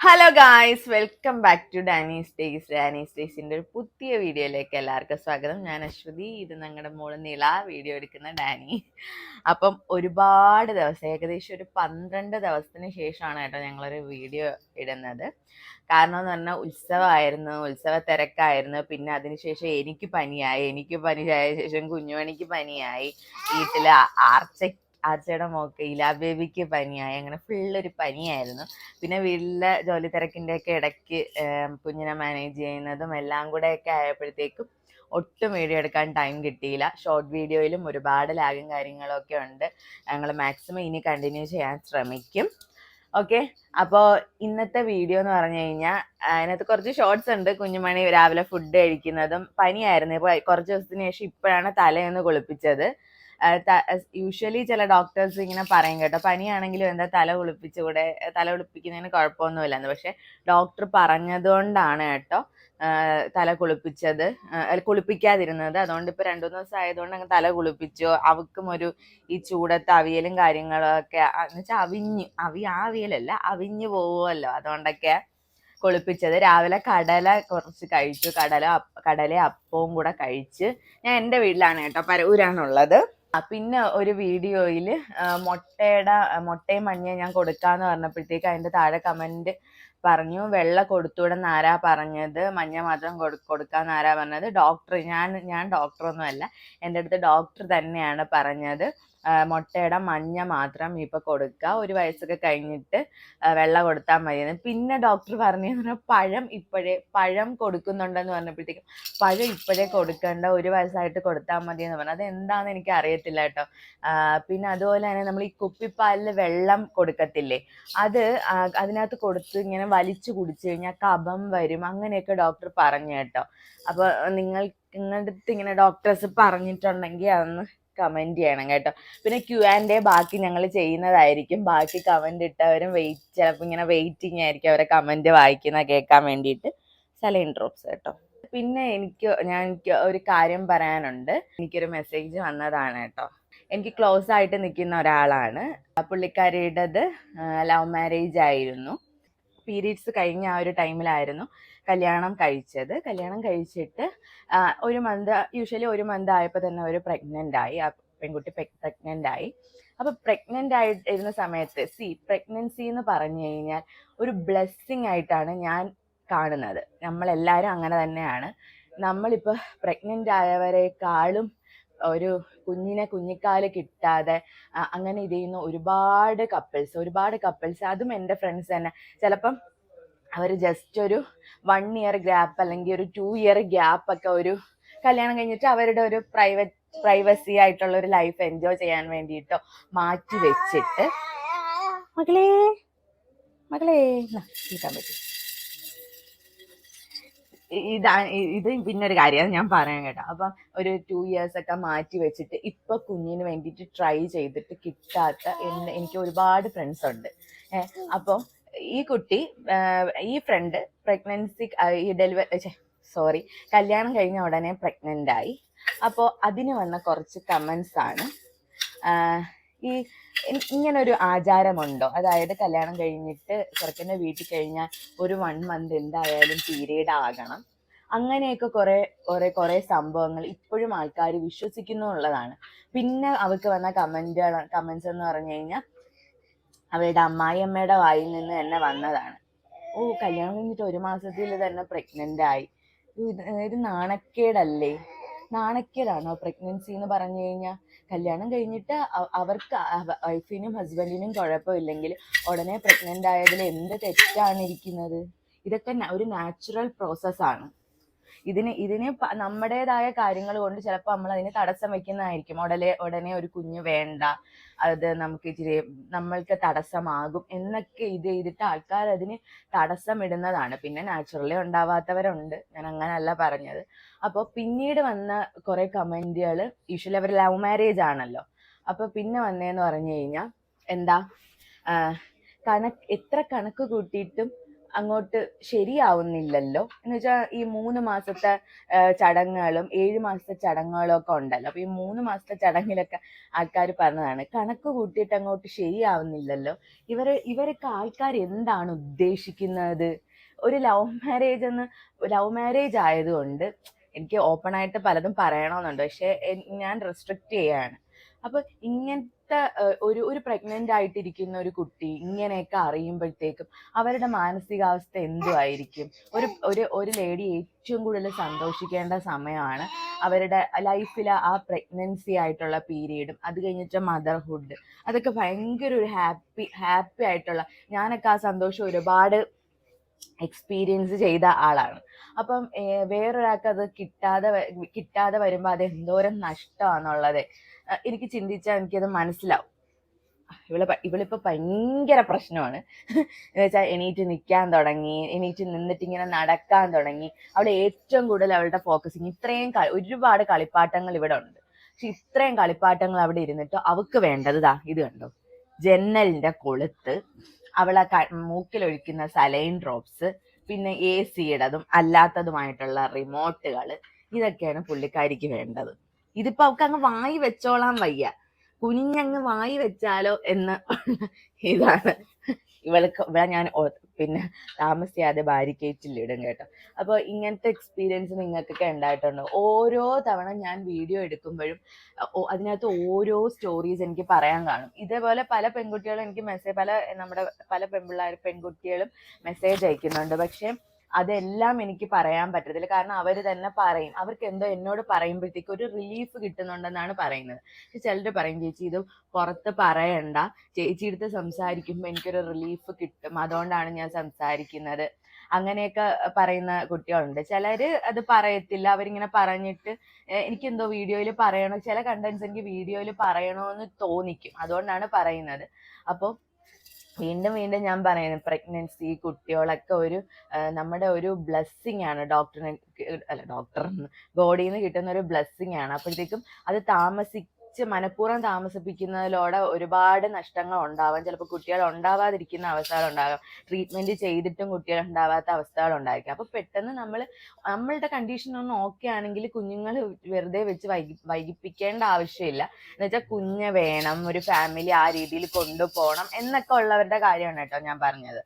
Hello guys welcome back to Dani's days Dani's ഡേയ്സിന്റെ ഒരു പുതിയ വീഡിയോയിലേക്ക് എല്ലാവർക്കും സ്വാഗതം. ഞാൻ അശ്വതി. ഇത് ഞങ്ങളുടെ മോൾ നില. വീഡിയോ എടുക്കുന്ന ഡാനി അപ്പം ഒരുപാട് ദിവസം ഏകദേശം ഒരു പന്ത്രണ്ട് ദിവസത്തിന് ശേഷമാണ് കേട്ടോ ഞങ്ങളൊരു വീഡിയോ ഇടുന്നത്. കാരണം എന്ന് പറഞ്ഞാൽ ഉത്സവമായിരുന്നു ഉത്സവ തിരക്കായിരുന്നു. പിന്നെ അതിനുശേഷം എനിക്ക് പനിയായി. എനിക്ക് പനിയായ ശേഷം കുഞ്ഞുമണിക്ക് പനിയായി. വീട്ടിൽ ആർച്ച ആർച്ചയുടെ മോക്ക് ഇലാ ബേബിക്ക് പനിയായി. അങ്ങനെ ഫുള്ളൊരു പനിയായിരുന്നു. പിന്നെ വീട്ടിലെ ജോലി തിരക്കിന്റെ ഒക്കെ ഇടയ്ക്ക് കുഞ്ഞിനെ മാനേജ് ചെയ്യുന്നതും എല്ലാം കൂടെ ഒക്കെ ആയപ്പോഴത്തേക്കും ഒട്ടും വീഡിയോ എടുക്കാൻ ടൈം കിട്ടിയില്ല. ഷോർട്ട് വീഡിയോയിലും ഒരുപാട് ലാഗും കാര്യങ്ങളൊക്കെ ഉണ്ട്. ഞങ്ങൾ മാക്സിമം ഇനി കണ്ടിന്യൂ ചെയ്യാൻ ശ്രമിക്കും. ഓക്കെ അപ്പോൾ ഇന്നത്തെ വീഡിയോ എന്ന് പറഞ്ഞു കഴിഞ്ഞാൽ അതിനകത്ത് കുറച്ച് ഷോർട്സ് ഉണ്ട്. കുഞ്ഞുമണി രാവിലെ ഫുഡ് കഴിക്കുന്നതും പനിയായിരുന്നു. ഇപ്പോൾ കുറച്ച് ദിവസത്തിന് ശേഷം ഇപ്പോഴാണ് തലയൊന്ന് കുളിപ്പിച്ചത്. യൂഷ്വലി ചില ഡോക്ടേഴ്സ് ഇങ്ങനെ പറയും കേട്ടോ പനിയാണെങ്കിലും എന്താ തല കുളിപ്പിച്ചുകൂടെ തല കുളിപ്പിക്കുന്നതിന് കുഴപ്പമൊന്നുമില്ലെന്ന്. പക്ഷെ ഡോക്ടർ പറഞ്ഞതുകൊണ്ടാണ് കേട്ടോ തല കുളിപ്പിച്ചത് കുളിപ്പിക്കാതിരുന്നത്. അതുകൊണ്ട് ഇപ്പൊ രണ്ടു മൂന്ന് ദിവസം ആയതുകൊണ്ട് അങ്ങ് തല കുളിപ്പിച്ചു. അവക്കും ഒരു ഈ ചൂടത്ത് അവിയലും കാര്യങ്ങളൊക്കെ എന്നുവെച്ചാൽ അവിഞ്ഞ് അവി ആ അവിയലല്ല അവിഞ്ഞു പോവുമല്ലോ അതുകൊണ്ടൊക്കെ കുളിപ്പിച്ചത്. രാവിലെ കടല കുറച്ച് കഴിച്ചു. കടല കടല അപ്പവും കൂടെ കഴിച്ച് ഞാൻ എന്റെ വീട്ടിലാണ് കേട്ടോ പരൂരാണുള്ളത് ആ, പിന്നെ ഒരു വീഡിയോയിൽ മുട്ടയുടെ മുട്ടയും മഞ്ഞയും ഞാൻ കൊടുക്കാന്ന് പറഞ്ഞപ്പോഴത്തേക്ക് അതിന്റെ താഴെ കമന്റ് പറഞ്ഞു വെള്ള കൊടുത്തുവിടുന്ന ആരാ പറഞ്ഞത്? മഞ്ഞ മാത്രം കൊടു കൊടുക്കാന്ന് ആരാ പറഞ്ഞത്? ഡോക്ടർ ഞാൻ ഞാൻ ഡോക്ടറൊന്നും അല്ല എന്റെ അടുത്ത് ഡോക്ടർ തന്നെയാണ് പറഞ്ഞത്. മുട്ടയുടെ മഞ്ഞ മാത്രം ഇപ്പൊ കൊടുക്കുക ഒരു വയസ്സൊക്കെ കഴിഞ്ഞിട്ട് വെള്ളം കൊടുത്താൽ മതിയെന്ന്. പിന്നെ ഡോക്ടർ പറഞ്ഞതെന്ന് പറഞ്ഞാൽ പഴം ഇപ്പോഴേ പഴം കൊടുക്കുന്നുണ്ടെന്ന് പറഞ്ഞപ്പോഴത്തേക്കും പഴം ഇപ്പോഴേ കൊടുക്കേണ്ട. ഒരു വയസ്സായിട്ട് കൊടുത്താൽ മതി എന്ന് പറഞ്ഞു. അത് എന്താണെന്ന് എനിക്ക് അറിയത്തില്ല കേട്ടോ. പിന്നെ അതുപോലെ തന്നെ നമ്മൾ ഈ കുപ്പിപ്പാലിൽ വെള്ളം കൊടുക്കത്തില്ലേ? അത് അതിനകത്ത് കൊടുത്ത് ഇങ്ങനെ വലിച്ചു കുടിച്ചു കഴിഞ്ഞാൽ കഫം വരും. അങ്ങനെയൊക്കെ ഡോക്ടർ പറഞ്ഞു കേട്ടോ. അപ്പൊ നിങ്ങൾ നിങ്ങളുടെ അടുത്ത് ഇങ്ങനെ ഡോക്ടേഴ്സ് പറഞ്ഞിട്ടുണ്ടെങ്കിൽ അതൊന്ന് കമന്റ് ചെയ്യണം കേട്ടോ. പിന്നെ ക്യു ആൻഡ് എ ബാക്കി ഞങ്ങൾ ചെയ്യുന്നതായിരിക്കും. ബാക്കി കമന്റ് ഇട്ടവരും വെയിറ്റ് ചിലപ്പോൾ ഇങ്ങനെ വെയിറ്റിംഗ് ആയിരിക്കും അവരെ കമന്റ് വായിക്കുന്ന കേൾക്കാൻ വേണ്ടിയിട്ട്. സലൈൻ ഡ്രോപ്സ് കേട്ടോ. പിന്നെ എനിക്ക് ഞാൻ എനിക്ക് ഒരു കാര്യം പറയാനുണ്ട്. എനിക്കൊരു മെസ്സേജ് വന്നതാണ് കേട്ടോ. എനിക്ക് ക്ലോസ് ആയിട്ട് നിൽക്കുന്ന ഒരാളാണ്. പുള്ളിക്കാരിയുടേത് ലവ് മാരേജ് ആയിരുന്നു. പീരീഡ്സ് കഴിഞ്ഞ ആ ഒരു ടൈമിലായിരുന്നു കല്യാണം കഴിച്ചത്. കല്യാണം കഴിച്ചിട്ട് ഒരു മന്ത് യൂഷ്വലി ഒരു മന്ത് ആയപ്പോൾ തന്നെ അവർ പ്രഗ്നന്റ് ആയി. ആ പെൺകുട്ടി പ്രഗ്നന്റ് ആയി. അപ്പോൾ പ്രഗ്നന്റ് ആയിട്ടിരുന്ന സമയത്ത് സി പ്രഗ്നൻസി എന്ന് പറഞ്ഞു കഴിഞ്ഞാൽ ഒരു ബ്ലെസ്സിങ് ആയിട്ടാണ് ഞാൻ കാണുന്നത്. നമ്മളെല്ലാവരും അങ്ങനെ തന്നെയാണ്. നമ്മളിപ്പോൾ പ്രഗ്നന്റ് ആയവരെക്കാളും ഒരു കുഞ്ഞിനെ കുഞ്ഞിക്കാൽ കിട്ടാതെ അങ്ങനെ ഇത് ചെയ്യുന്ന ഒരുപാട് കപ്പിൾസ് ഒരുപാട് കപ്പിൾസ് അതും എന്റെ ഫ്രണ്ട്സ് തന്നെ. ചിലപ്പം അവർ ജസ്റ്റ് ഒരു വൺ ഇയർ ഗ്യാപ്പ് അല്ലെങ്കിൽ ഒരു ടു ഇയർ ഗ്യാപ്പ് ഒക്കെ ഒരു കല്യാണം കഴിഞ്ഞിട്ട് അവരുടെ ഒരു പ്രൈവറ്റ് പ്രൈവസി ആയിട്ടുള്ള ഒരു ലൈഫ് എൻജോയ് ചെയ്യാൻ വേണ്ടിയിട്ടോ മാറ്റി വെച്ചിട്ട്. മകളെ മകളെ നാ, നിൽക്കാൻ പറ്റും. ഇത് പിന്നെ ഒരു കാര്യം ഞാൻ പറയാൻ കേട്ടോ. അപ്പം ഒരു ടു ഇയേഴ്സ് ഒക്കെ മാറ്റി വെച്ചിട്ട് ഇപ്പൊ കുഞ്ഞിന് വേണ്ടിയിട്ട് ട്രൈ ചെയ്തിട്ട് കിട്ടാത്ത എനിക്ക് ഒരുപാട് ഫ്രണ്ട്സ് ഉണ്ട്. ഏഹ് അപ്പോൾ ഈ കുട്ടി ഈ ഫ്രണ്ട് പ്രഗ്നൻസി ഈ ഡെലിവറി സോറി കല്യാണം കഴിഞ്ഞ ഉടനെ പ്രഗ്നന്റ് ആയി. അപ്പോൾ അതിന് വന്ന കുറച്ച് കമൻസ് ആണ്. ഈ ഇങ്ങനൊരു ആചാരമുണ്ടോ? അതായത് കല്യാണം കഴിഞ്ഞിട്ട് ചെറുക്കന്റെ വീട്ടിൽ കഴിഞ്ഞാൽ ഒരു വൺ മന്ത് എന്തായാലും പീരീഡ് ആകണം. അങ്ങനെയൊക്കെ കുറെ കുറെ കുറെ സംഭവങ്ങൾ ഇപ്പോഴും ആൾക്കാർ വിശ്വസിക്കുന്നു എന്നുള്ളതാണ്. പിന്നെ അവർക്ക് വന്ന കമന്റുകൾ കമന്റ്സ് എന്ന് പറഞ്ഞു കഴിഞ്ഞാൽ അവരുടെ അമ്മായിയമ്മയുടെ വായിൽ നിന്ന് തന്നെ വന്നതാണ്. ഓ കല്യാണം കഴിഞ്ഞിട്ട് ഒരു മാസത്തിൽ തന്നെ പ്രഗ്നന്റ് ആയി. ഇത് നാണക്കേടല്ലേ? നാണക്കേടാണോ പ്രഗ്നൻസി എന്ന് പറഞ്ഞു കഴിഞ്ഞാൽ കല്യാണം കഴിഞ്ഞിട്ട് അവർക്ക് വൈഫിനും ഹസ്ബൻഡിനും കുഴപ്പമില്ലെങ്കിൽ ഉടനെ പ്രഗ്നന്റ് ആയതിൽ എന്ത് തെറ്റാണ് ഇരിക്കുന്നത്? ഇതൊക്കെ ഒരു നാച്ചുറൽ പ്രോസസ്സാണ് ഇതിന് ഇതിന് നമ്മുടേതായ കാര്യങ്ങൾ കൊണ്ട് ചിലപ്പോൾ നമ്മൾ അതിന് തടസ്സം വെക്കുന്നതായിരിക്കും. ഉടനെ ഉടനെ ഒരു കുഞ്ഞ് വേണ്ട. അത് നമുക്ക് ഇച്ചിരി നമ്മൾക്ക് തടസ്സമാകും എന്നൊക്കെ ഇത് ചെയ്തിട്ട് ആൾക്കാർ അതിന് തടസ്സമിടുന്നതാണ്. പിന്നെ നാച്ചുറലി ഉണ്ടാവാത്തവരുണ്ട്. ഞാൻ അങ്ങനല്ല പറഞ്ഞത്. അപ്പോൾ പിന്നീട് വന്ന കുറെ കമന്റുകൾ യൂഷ്വലി അവർ ലവ് മാരേജ് ആണല്ലോ. അപ്പൊ പിന്നെ വന്നേന്ന് പറഞ്ഞു കഴിഞ്ഞാൽ എന്താ കണക്ക് എത്ര കണക്ക് കൂട്ടിയിട്ടും അങ്ങോട്ട് ശരിയാവുന്നില്ലല്ലോ. എന്ന് വെച്ചാൽ ഈ മൂന്ന് മാസത്തെ ചടങ്ങുകളും ഏഴ് മാസത്തെ ചടങ്ങുകളും ഒക്കെ ഉണ്ടല്ലോ. അപ്പൊ ഈ മൂന്ന് മാസത്തെ ചടങ്ങിലൊക്കെ ആൾക്കാർ പറഞ്ഞതാണ് കണക്ക് കൂട്ടിയിട്ട് അങ്ങോട്ട് ശരിയാവുന്നില്ലല്ലോ. ഇവരെ ഇവരൊക്കെ ആൾക്കാർ എന്താണ് ഉദ്ദേശിക്കുന്നത്? ഒരു ലവ് മാരേജ് എന്ന് ലവ് മാരേജ് ആയതുകൊണ്ട് എനിക്ക് ഓപ്പൺ ആയിട്ട് പലതും പറയണമെന്നുണ്ട്. പക്ഷെ ഞാൻ റെസ്ട്രിക്റ്റ് ചെയ്യാണ്. അപ്പൊ ഇങ്ങനത്തെ ഒരു ഒരു പ്രഗ്നന്റ് ആയിട്ടിരിക്കുന്ന ഒരു കുട്ടി ഇങ്ങനെയൊക്കെ അറിയുമ്പോഴത്തേക്കും അവരുടെ മാനസികാവസ്ഥ എന്തുമായിരിക്കും ഒരു ഒരു ഒരു ലേഡി ഏറ്റവും കൂടുതൽ സന്തോഷിക്കേണ്ട സമയമാണ് അവരുടെ ലൈഫിലെ ആ പ്രഗ്നൻസി ആയിട്ടുള്ള പീരീഡും അത് കഴിഞ്ഞിട്ട് മദർഹുഡ് അതൊക്കെ ഭയങ്കര ഒരു ഹാപ്പി ഹാപ്പി ആയിട്ടുള്ള ഞാനൊക്കെ ആ സന്തോഷം ഒരുപാട് എക്സ്പീരിയൻസ് ചെയ്ത ആളാണ്. അപ്പം വേറൊരാൾക്ക് അത് കിട്ടാതെ കിട്ടാതെ വരുമ്പോൾ അത് എന്തോരം നഷ്ടമാണെന്നുള്ളത് എനിക്ക് ചിന്തിച്ചാൽ എനിക്കത് മനസ്സിലാവും. ഇവൾ പ- ഇവളിപ്പോ ഭയങ്കര പ്രശ്നമാണ്. എന്ന് വെച്ചാൽ എണീറ്റ് നിൽക്കാൻ തുടങ്ങി എണീറ്റ് നിന്നിട്ട് ഇങ്ങനെ നടക്കാൻ തുടങ്ങി. അവിടെ ഏറ്റവും കൂടുതൽ അവളുടെ ഫോക്കസിങ് ഇത്രയും ഒരുപാട് കളിപ്പാട്ടങ്ങൾ ഇവിടെ ഉണ്ട്. പക്ഷെ ഇത്രയും കളിപ്പാട്ടങ്ങൾ അവിടെ ഇരുന്നിട്ട് അവക്ക് വേണ്ടത് ഇത് കണ്ടോ? ജനലിന്റെ കൊളുത്ത് അവളെ മൂക്കിൽ മൂക്കിലൊഴിക്കുന്ന സലൈൻ ഡ്രോപ്സ് പിന്നെ എ സിയുടേതും അല്ലാത്തതുമായിട്ടുള്ള റിമോട്ടുകൾ ഇതൊക്കെയാണ് പുള്ളിക്കാരിക്ക് വേണ്ടത്. ഇതിപ്പോ അവൾക്ക് അങ്ങ് വായി വെച്ചോളാൻ വയ്യ. കുനിഞ്ഞങ്ങ് വായി വെച്ചാലോ എന്ന് ഇതാണ് ഇവൾക്ക് ഇവിടെ ഞാൻ പിന്നെ താമസിയാതെ ബാരിക്കേറ്റിലിടും കേട്ടോ. അപ്പോൾ ഇങ്ങനത്തെ എക്സ്പീരിയൻസ് നിങ്ങൾക്കൊക്കെ ഉണ്ടായിട്ടുണ്ടോ. ഓരോ തവണ ഞാൻ വീഡിയോ എടുക്കുമ്പോഴും അതിനകത്ത് ഓരോ സ്റ്റോറീസ് എനിക്ക് പറയാൻ കാണും. ഇതേപോലെ പല പെൺകുട്ടികളും എനിക്ക് മെസ്സേജ് പല നമ്മുടെ പല പെൺപിള്ളേർ പെൺകുട്ടികളും മെസ്സേജ് അയക്കുന്നുണ്ട്. പക്ഷെ അതെല്ലാം എനിക്ക് പറയാൻ പറ്റത്തില്ല. കാരണം അവർ തന്നെ പറയും. അവർക്ക് എന്തോ എന്നോട് പറയുമ്പോഴത്തേക്ക് ഒരു റിലീഫ് കിട്ടുന്നുണ്ടെന്നാണ് പറയുന്നത്. ചിലർ പറയും ചേച്ചി ഇത് പുറത്ത് പറയണ്ട. ചേച്ചി എടുത്ത് സംസാരിക്കുമ്പോൾ എനിക്കൊരു റിലീഫ് കിട്ടും. അതുകൊണ്ടാണ് ഞാൻ സംസാരിക്കുന്നത്. അങ്ങനെയൊക്കെ പറയുന്ന കുട്ടികളുണ്ട്. ചിലര് അത് പറയത്തില്ല. അവരിങ്ങനെ പറഞ്ഞിട്ട് എനിക്ക് എന്തോ വീഡിയോയിൽ പറയണം? ചില കണ്ടന്റ്സ് എനിക്ക് വീഡിയോയിൽ പറയണമെന്ന് തോന്നിക്കും. അതുകൊണ്ടാണ് പറയുന്നത്. അപ്പോൾ വീണ്ടും വീണ്ടും ഞാൻ പറയുന്നത് പ്രഗ്നൻസി കുട്ടികളൊക്കെ ഒരു നമ്മുടെ ഒരു ബ്ലെസ്സിങ് ആണ്. ഡോക്ടറിന് അല്ല ഡോക്ടർ ബോഡിയിൽ നിന്ന് കിട്ടുന്ന ഒരു ബ്ലെസ്സിങ് ആണ്. അപ്പോഴത്തേക്കും അത് താമസിച്ച് മനഃപൂർവം താമസിപ്പിക്കുന്നതിലൂടെ ഒരുപാട് നഷ്ടങ്ങൾ ഉണ്ടാവാം. ചിലപ്പോൾ കുട്ടികൾ ഉണ്ടാവാതിരിക്കുന്ന അവസ്ഥകൾ ഉണ്ടാകാം. ട്രീറ്റ്മെന്റ് ചെയ്തിട്ടും കുട്ടികൾ ഉണ്ടാവാത്ത അവസ്ഥകൾ ഉണ്ടായിരിക്കും. അപ്പൊ പെട്ടെന്ന് നമ്മൾ നമ്മളുടെ കണ്ടീഷൻ ഒന്ന് ഓക്കെ ആണെങ്കിൽ കുഞ്ഞുങ്ങൾ വെറുതെ വെച്ച് വൈകി വൈകിപ്പിക്കേണ്ട ആവശ്യമില്ല. എന്ന് വെച്ചാൽ കുഞ്ഞ് വേണം ഒരു ഫാമിലി ആ രീതിയിൽ കൊണ്ടുപോകണം എന്നൊക്കെ ഉള്ളവരുടെ കാര്യമാണ് കേട്ടോ ഞാൻ പറഞ്ഞത്.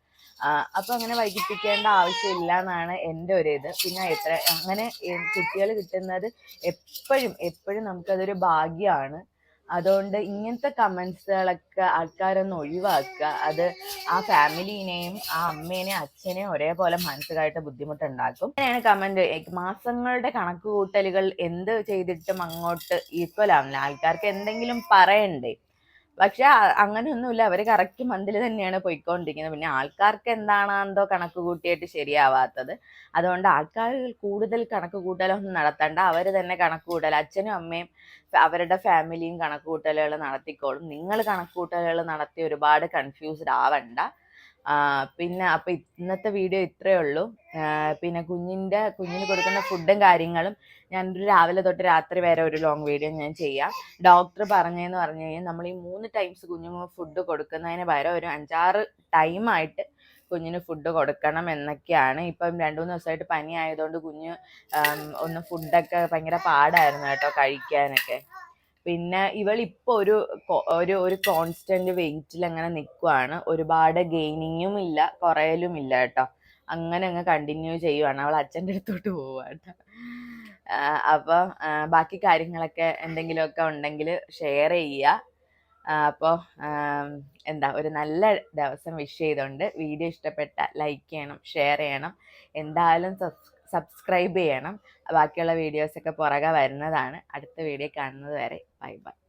അപ്പൊ അങ്ങനെ വൈകിപ്പിക്കേണ്ട ആവശ്യമില്ല എന്നാണ് എന്റെ ഒരു ഇത്. പിന്നെ എത്ര അങ്ങനെ കുട്ടികൾ കിട്ടുന്നത് എപ്പോഴും എപ്പോഴും നമുക്കതൊരു ഭാഗ്യമാണ്. അതുകൊണ്ട് ഇങ്ങനത്തെ കമൻസുകളൊക്കെ ആൾക്കാരൊന്ന് ഒഴിവാക്കുക. അത് ആ ഫാമിലീനെയും ആ അമ്മേനെയും അച്ഛനെയും ഒരേപോലെ മാനസികമായിട്ട് ബുദ്ധിമുട്ടുണ്ടാക്കും. അങ്ങനെയാണ് കമന്റ് മാസങ്ങളുടെ കണക്ക് കൂട്ടലുകൾ എന്ത് ചെയ്തിട്ടും അങ്ങോട്ട് ഈക്വൽ ആവുന്നില്ല ആൾക്കാർക്ക് എന്തെങ്കിലും പറയണ്ടേ? പക്ഷെ അങ്ങനെയൊന്നുമില്ല. അവർ കറക്റ്റ് മന്തിൽ തന്നെയാണ് പോയിക്കൊണ്ടിരിക്കുന്നത്. പിന്നെ ആൾക്കാർക്ക് എന്താണ് എന്തോ കണക്ക് കൂട്ടിയിട്ട് ശരിയാവാത്തത്. അതുകൊണ്ട് ആൾക്കാർ കൂടുതൽ കണക്ക് കൂട്ടലൊന്നും നടത്തണ്ട. അവർ തന്നെ കണക്ക് കൂട്ടൽ അച്ഛനും അമ്മയും അവരുടെ ഫാമിലിയും കണക്ക് കൂട്ടലുകൾ നടത്തിക്കോളും. നിങ്ങൾ കണക്ക് കൂട്ടലുകൾ നടത്തി ഒരുപാട് കൺഫ്യൂസ്ഡ് ആവണ്ട. പിന്നെ അപ്പൊ ഇന്നത്തെ വീഡിയോ ഇത്രയേ ഉള്ളൂ. പിന്നെ കുഞ്ഞിന്റെ കുഞ്ഞിന് കൊടുക്കുന്ന ഫുഡും കാര്യങ്ങളും ഞാൻ രാവിലെ തൊട്ട് രാത്രി വരെ ഒരു ലോങ് വീഡിയോ ഞാൻ ചെയ്യാം. ഡോക്ടർ പറഞ്ഞതെന്ന് പറഞ്ഞു കഴിഞ്ഞാൽ നമ്മൾ ഈ മൂന്ന് ടൈംസ് കുഞ്ഞുങ്ങൾ ഫുഡ് കൊടുക്കുന്നതിന് വരെ ഒരു അഞ്ചാറ് ടൈമായിട്ട് കുഞ്ഞിന് ഫുഡ് കൊടുക്കണം എന്നൊക്കെയാണ്. ഇപ്പം രണ്ട് മൂന്ന് ദിവസമായിട്ട് പനി ആയതുകൊണ്ട് കുഞ്ഞ് ഒന്ന് ഫുഡൊക്കെ ഭയങ്കര പാടായിരുന്നു കേട്ടോ കഴിക്കാനൊക്കെ. പിന്നെ ഇവൾ ഇപ്പോൾ ഒരു ഒരു ഒരു കോൺസ്റ്റന്റ് വെയിറ്റിൽ അങ്ങനെ നിൽക്കുവാണ് ഒരുപാട് ഗെയിനിങ്ങും ഇല്ല കുറയലും ഇല്ല കേട്ടോ. അങ്ങനെ അങ്ങ് കണ്ടിന്യൂ ചെയ്യുവാണ്. അവൾ അച്ഛന്റെ അടുത്തോട്ട് പോവാട്ടോ അപ്പോൾ ബാക്കി കാര്യങ്ങളൊക്കെ എന്തെങ്കിലുമൊക്കെ ഉണ്ടെങ്കിൽ ഷെയർ ചെയ്യുക. അപ്പോൾ എന്താ ഒരു നല്ല ദിവസം വിഷ് ചെയ്തുകൊണ്ട് വീഡിയോ ഇഷ്ടപ്പെട്ട ലൈക്ക് ചെയ്യണം ഷെയർ ചെയ്യണം. എന്തായാലും സബ്സ്ക്രൈബ് ചെയ്യണം. ബാക്കിയുള്ള വീഡിയോസൊക്കെ പുറകെ വരുന്നതാണ്. അടുത്ത വീഡിയോ കാണുന്നത് വരെ Bye bye.